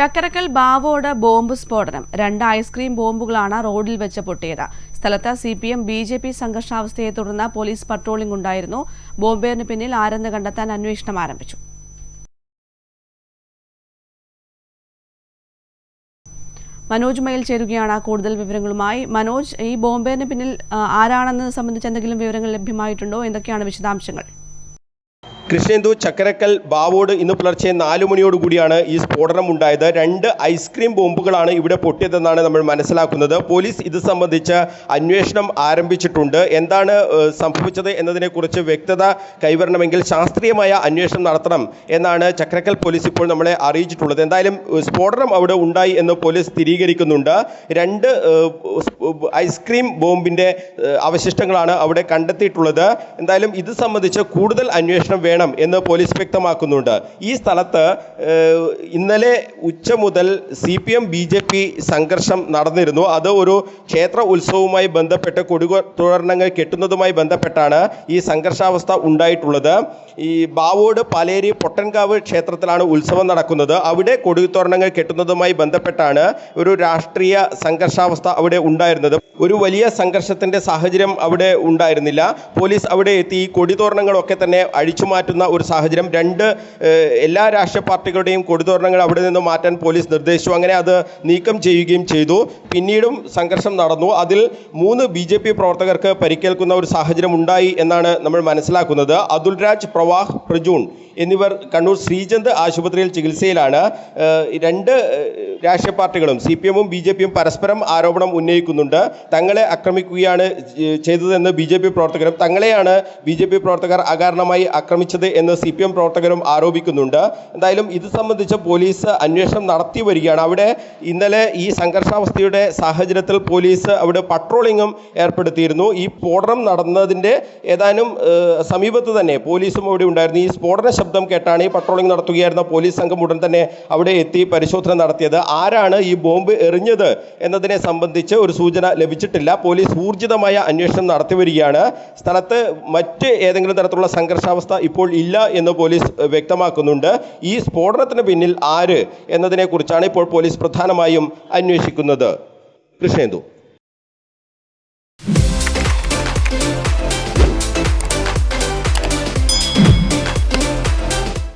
Chakkarakkal ബാവോട് bomb സ്ഫോടനം. രണ്ട് ice cream ബോംബുകളാണ് റോഡിൽ വെച്ച് പൊട്ടിയത്. സ്ഥലത്ത് C P M B J P സംഘർഷാവസ്ഥയെ തുടർന്ന് പോലീസ് പട്രോളിംഗ് ഉണ്ടായിരുന്നു. ബോംബേറിന് പിന്നിൽ ആരെന്ന് കണ്ടെത്താൻ അന്വേഷണം ആരംഭിച്ചു. മനോജ് മയിൽ ചേരുകയാണ് കൂടുതൽ വിവരങ്ങളുമായി. മനോജ് ഈ ബോംബേറിന് പിന്നിൽ ആരാണെന്ന് സംബന്ധിച്ച് എന്തെങ്കിലും വിവരങ്ങൾ ലഭ്യമായിട്ടുണ്ടോ? എന്തൊക്കെയാണ് വിശദാംശങ്ങൾ? കൃഷ്ണേന്ദു ചക്കരക്കൽ ബാവോട് ഇന്ന് പുലർച്ചെ നാലു മണിയോടുകൂടിയാണ് ഈ സ്ഫോടനം ഉണ്ടായത്. രണ്ട് ഐസ്ക്രീം ബോംബുകളാണ് ഇവിടെ പൊട്ടിയതെന്നാണ് നമ്മൾ മനസ്സിലാക്കുന്നത്. പോലീസ് ഇത് സംബന്ധിച്ച് അന്വേഷണം ആരംഭിച്ചിട്ടുണ്ട്. എന്താണ് സംഭവിച്ചത് എന്നതിനെക്കുറിച്ച് വ്യക്തത കൈവരണമെങ്കിൽ ശാസ്ത്രീയമായ അന്വേഷണം നടത്തണം എന്നാണ് ചക്കരക്കൽ പോലീസ് ഇപ്പോൾ നമ്മളെ അറിയിച്ചിട്ടുള്ളത്. എന്തായാലും സ്ഫോടനം അവിടെ ഉണ്ടായി എന്ന് പോലീസ് സ്ഥിരീകരിക്കുന്നുണ്ട്. രണ്ട് ഐസ്ക്രീം ബോംബിന്റെ അവശിഷ്ടങ്ങളാണ് അവിടെ കണ്ടെത്തിയിട്ടുള്ളത്. എന്തായാലും ഇത് സംബന്ധിച്ച് കൂടുതൽ അന്വേഷണം വേണം എന്ന് പോലീസ് വ്യക്തമാക്കുന്നുണ്ട്. ഈ സ്ഥലത്ത് ഇന്നലെ ഉച്ച മുതൽ C P M B J P സംഘർഷം നടന്നിരുന്നു. അത് ഒരു ക്ഷേത്ര ഉത്സവവുമായി ബന്ധപ്പെട്ട് കൊടിതോരണങ്ങൾ കെട്ടുന്നതുമായി ബന്ധപ്പെട്ടാണ് ഈ സംഘർഷാവസ്ഥ ഉണ്ടായിട്ടുള്ളത്. ഈ ബാവോട് പാലേരി പൊട്ടൻകാവ് ക്ഷേത്രത്തിലാണ് ഉത്സവം നടക്കുന്നത്. അവിടെ കൊടിതോരണങ്ങൾ കെട്ടുന്നതുമായി ബന്ധപ്പെട്ടാണ് ഒരു രാഷ്ട്രീയ സംഘർഷാവസ്ഥ അവിടെ ഉണ്ടായിരുന്നത്. ഒരു വലിയ സംഘർഷത്തിന്റെ സാഹചര്യം അവിടെ ഉണ്ടായിരുന്നില്ല. പോലീസ് അവിടെ എത്തി ഈ കൊടിതോരണങ്ങളൊക്കെ തന്നെ അഴിച്ചു മാറ്റുന്ന ഒരു സാഹചര്യം. രണ്ട് എല്ലാ രാഷ്ട്രീയ പാർട്ടികളുടെയും കൊടുതോരണങ്ങൾ അവിടെ നിന്ന് മാറ്റാൻ പോലീസ് നിർദ്ദേശിച്ചു. അങ്ങനെ അത് നീക്കം ചെയ്യുകയും ചെയ്തു. പിന്നീടും സംഘർഷം നടന്നു. അതിൽ മൂന്ന് ബി ജെ പി പ്രവർത്തകർക്ക് പരിക്കേൽക്കുന്ന ഒരു സാഹചര്യം ഉണ്ടായി എന്നാണ് നമ്മൾ മനസ്സിലാക്കുന്നത്. അതുൽ രാജ് പ്രവാഹ് പ്രജൂൺ എന്നിവർ കണ്ണൂർ ശ്രീചന്ദ് ആശുപത്രിയിൽ ചികിത്സയിലാണ്. രണ്ട് രാഷ്ട്രീയ പാർട്ടികളും സി പി എമ്മും ബി ജെ പിയും പരസ്പരം ആരോപണം ഉന്നയിക്കുന്നുണ്ട്. തങ്ങളെ ആക്രമിക്കുകയാണ് ചെയ്തതെന്ന് ബി ജെ പി പ്രവർത്തകരും തങ്ങളെയാണ് ബി ജെ പി പ്രവർത്തകർ അകാരണമായി ആക്രമിച്ചത് എന്ന് സി പി എം പ്രവർത്തകരും ആരോപിക്കുന്നുണ്ട്. എന്തായാലും ഇത് സംബന്ധിച്ച് പോലീസ് അന്വേഷണം നടത്തി വരികയാണ്. അവിടെ ഇന്നലെ ഈ സംഘർഷാവസ്ഥയുടെ സാഹചര്യത്തിൽ പോലീസ് അവിടെ പട്രോളിങ്ങും ഏർപ്പെടുത്തിയിരുന്നു. ഈ സ്ഫോടനം നടന്നതിന്റെ ഏതാനും സമീപത്ത് തന്നെ പോലീസും അവിടെ ഉണ്ടായിരുന്നു. ഈ സ്ഫോടന ശബ്ദം കേട്ടാണ് ഈ പട്രോളിംഗ് നടത്തുകയായിരുന്ന പോലീസ് സംഘം ഉടൻ തന്നെ അവിടെ എത്തി പരിശോധന നടത്തിയത്. ആരാണ് ഈ ബോംബ് എറിഞ്ഞത് എന്നതിനെ സംബന്ധിച്ച് ഒരു സൂചന ലഭിച്ചിട്ടില്ല. പോലീസ് ഊർജിതമായ അന്വേഷണം നടത്തി വരികയാണ്. സ്ഥലത്ത് മറ്റ് ഏതെങ്കിലും തരത്തിലുള്ള സംഘർഷാവസ്ഥ ഇപ്പോൾ ഇല്ല എന്ന് പോലീസ് വ്യക്തമാക്കുന്നുണ്ട്. ഈ സ്ഫോടനത്തിന് പിന്നിൽ ആര് എന്നതിനെക്കുറിച്ചാണ് ഇപ്പോൾ പോലീസ് പ്രധാനമായും അന്വേഷിക്കുന്നത്. കൃഷ്ണേന്ദു